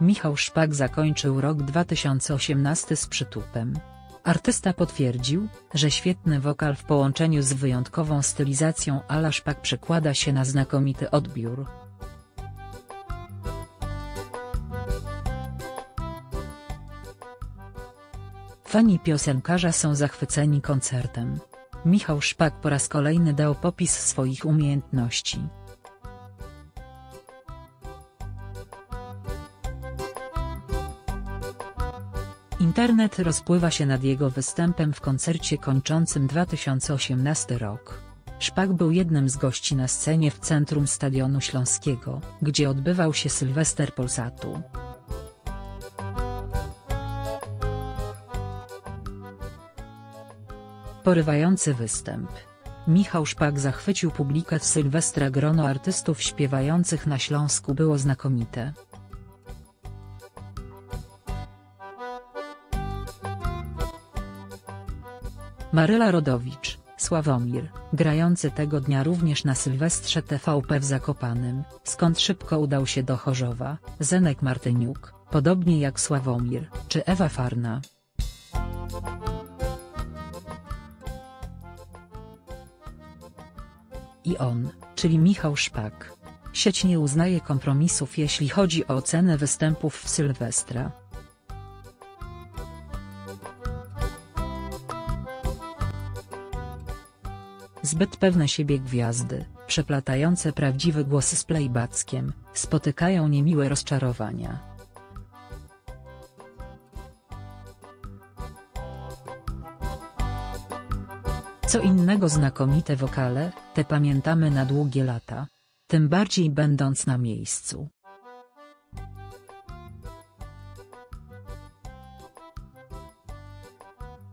Michał Szpak zakończył rok 2018 z przytupem. Artysta potwierdził, że świetny wokal w połączeniu z wyjątkową stylizacją ala Szpak przekłada się na znakomity odbiór. Fani piosenkarza są zachwyceni koncertem. Michał Szpak po raz kolejny dał popis swoich umiejętności. Internet rozpływa się nad jego występem w koncercie kończącym 2018 rok. Szpak był jednym z gości na scenie w centrum Stadionu Śląskiego, gdzie odbywał się Sylwester Polsatu. Porywający występ. Michał Szpak zachwycił publikę Sylwestra grono artystów śpiewających na Śląsku było znakomite. Maryla Rodowicz, Sławomir, grający tego dnia również na Sylwestrze TVP w Zakopanym, skąd szybko udał się do Chorzowa, Zenek Martyniuk, podobnie jak Sławomir, czy Ewa Farna. I on, czyli Michał Szpak. Sieć nie uznaje kompromisów jeśli chodzi o ocenę występów w Sylwestra. Zbyt pewne siebie gwiazdy, przeplatające prawdziwy głos z playbackiem, spotykają niemiłe rozczarowania. Co innego znakomite wokale, te pamiętamy na długie lata. Tym bardziej będąc na miejscu.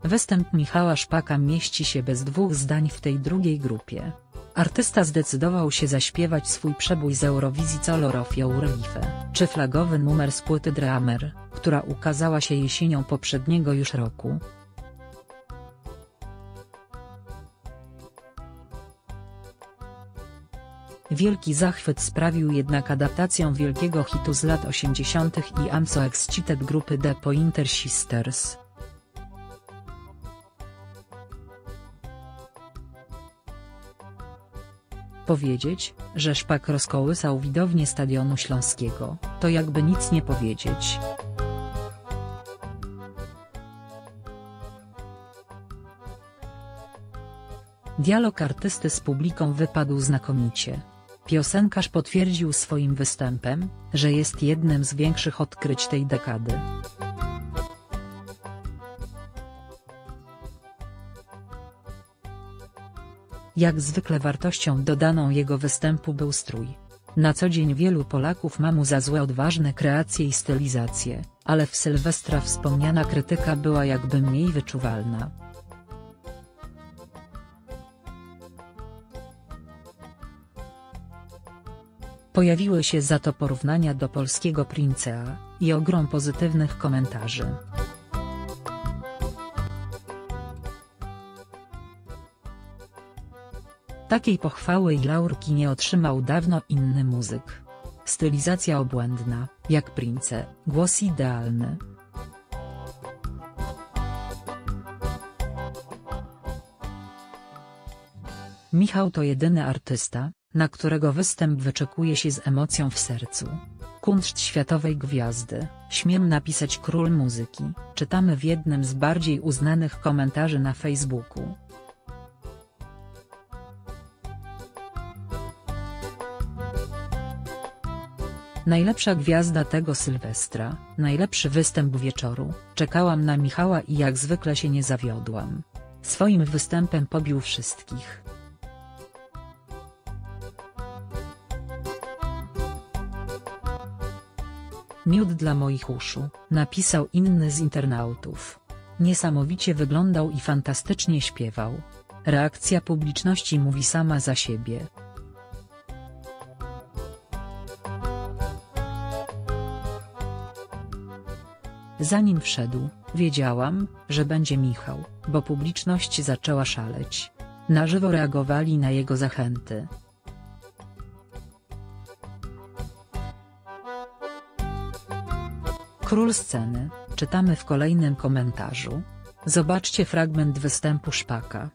Występ Michała Szpaka mieści się bez dwóch zdań w tej drugiej grupie. Artysta zdecydował się zaśpiewać swój przebój z Eurowizji Color of Your Life, czy flagowy numer z płyty Dramer, która ukazała się jesienią poprzedniego już roku. Wielki zachwyt sprawił jednak adaptacją wielkiego hitu z lat 80. i I'm So Excited grupy The Pointer Sisters. Powiedzieć, że Szpak rozkołysał widownię Stadionu Śląskiego, to jakby nic nie powiedzieć. Dialog artysty z publiką wypadł znakomicie. Piosenkarz potwierdził swoim występem, że jest jednym z większych odkryć tej dekady. Jak zwykle wartością dodaną jego występu był strój. Na co dzień wielu Polaków ma mu za złe odważne kreacje i stylizacje, ale w Sylwestra wspomniana krytyka była jakby mniej wyczuwalna. Pojawiły się za to porównania do polskiego Princea, i ogrom pozytywnych komentarzy. Takiej pochwały i laurki nie otrzymał dawno inny muzyk. Stylizacja obłędna, jak Prince, głos idealny. Michał to jedyny artysta, na którego występ wyczekuje się z emocją w sercu. Kunszt światowej gwiazdy, śmiem napisać król muzyki, czytamy w jednym z bardziej uznanych komentarzy na Facebooku. Najlepsza gwiazda tego Sylwestra, najlepszy występ wieczoru, czekałam na Michała i jak zwykle się nie zawiodłam. Swoim występem pobił wszystkich. Miód dla moich uszu, napisał inny z internautów. Niesamowicie wyglądał i fantastycznie śpiewał. Reakcja publiczności mówi sama za siebie. Zanim wszedł, wiedziałam, że będzie Michał, bo publiczność zaczęła szaleć. Na żywo reagowali na jego zachęty. Król sceny, czytamy w kolejnym komentarzu. Zobaczcie fragment występu Szpaka.